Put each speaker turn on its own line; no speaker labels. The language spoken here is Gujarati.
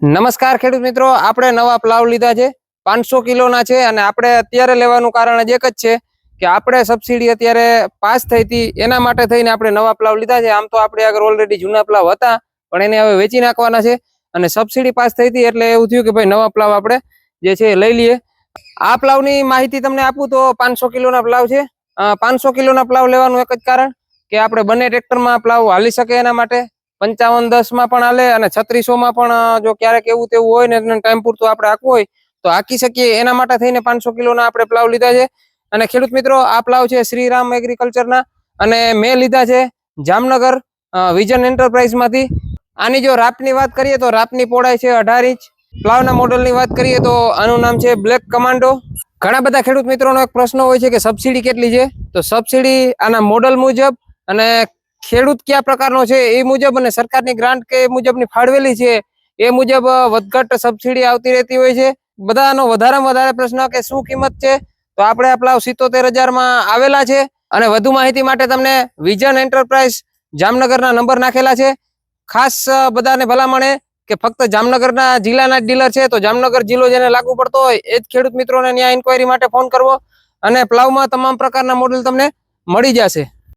નમસ્કાર ખેડૂત મિત્રો, આપણે નવા પ્લાવ લીધા છે, પાંચસો કિલોના છે અને આપણે અત્યારે લેવાનું કારણ જ એક જ છે કે આપણે સબસિડી અત્યારે પાસ થઈ હતી, એના માટે થઈને આપણે નવા પ્લાવ લીધા છે. આમ તો આપણે આગળ ઓલરેડી જૂના પ્લાવ હતા, પણ એને હવે વેચી નાખવાના છે અને સબસિડી પાસ થઈ હતી એટલે એવું થયું કે ભાઈ નવા પ્લાવ આપણે જે છે લઈ લઈએ. આ પ્લાવની માહિતી તમને આપું તો પાંચસો કિલોના પ્લાવ છે. પાંચસો કિલોના પ્લાવ લેવાનું એક જ કારણ કે આપણે બંને ટ્રેક્ટરમાં પ્લાવ હાલી શકે એના માટે. પંચાવન દસમાં પણ હાલે અને છત્રીસો માં પણ જો ક્યારેક એવું તેવું હોય ને ટાઈમ પૂરતું આપણે આખવું હોય, તો આખી શકીએ. એના માટે થઈને પાંચસો કિલોના આપણે પ્લાવ લીધા છે. અને ખેડૂત મિત્રો, આ પ્લાવ છે શ્રીરામ એગ્રીકલ્ચરના અને મેં લીધા છે જામનગર વિઝન એન્ટરપ્રાઇઝમાંથી આની જો રાપની વાત કરીએ તો રાપની પહોળાઈ છે અઢાર ઇંચ. પ્લાવના મોડલની વાત કરીએ તો આનું નામ છે બ્લેક કમાન્ડો ઘણા બધા ખેડૂત મિત્રોનો એક પ્રશ્ન હોય છે કે સબસિડી કેટલી છે? તો સબસિડી આના મોડલ મુજબ અને ખેડૂત કયા પ્રકારનો છે એ મુજબ અને સરકારની ગ્રાન્ટ કે એ મુજબની ફાળવેલી છે એ મુજબ વધઘટ સબસિડી આવતી રહેતી હોય છે. બધાનો વધારેમાં વધારે પ્રશ્ન કે શું કિંમત છે? તો આપણે આ પ્લાવ સિત્તોતેર હજારમાં આવેલા છે અને વધુ માહિતી માટે તમને વિઝન એન્ટરપ્રાઇઝ જામનગરના નંબર નાખેલા છે. ખાસ બધાને ભલામણે કે ફક્ત જામનગરના જિલ્લાના ડીલર છે તો જામનગર જિલ્લો જેને લાગુ પડતો હોય એ જ ખેડૂત મિત્રોને ત્યાં ઇન્કવાયરી માટે ફોન કરવો અને પ્લાવમાં તમામ પ્રકારના મોડેલ તમને મળી જશે.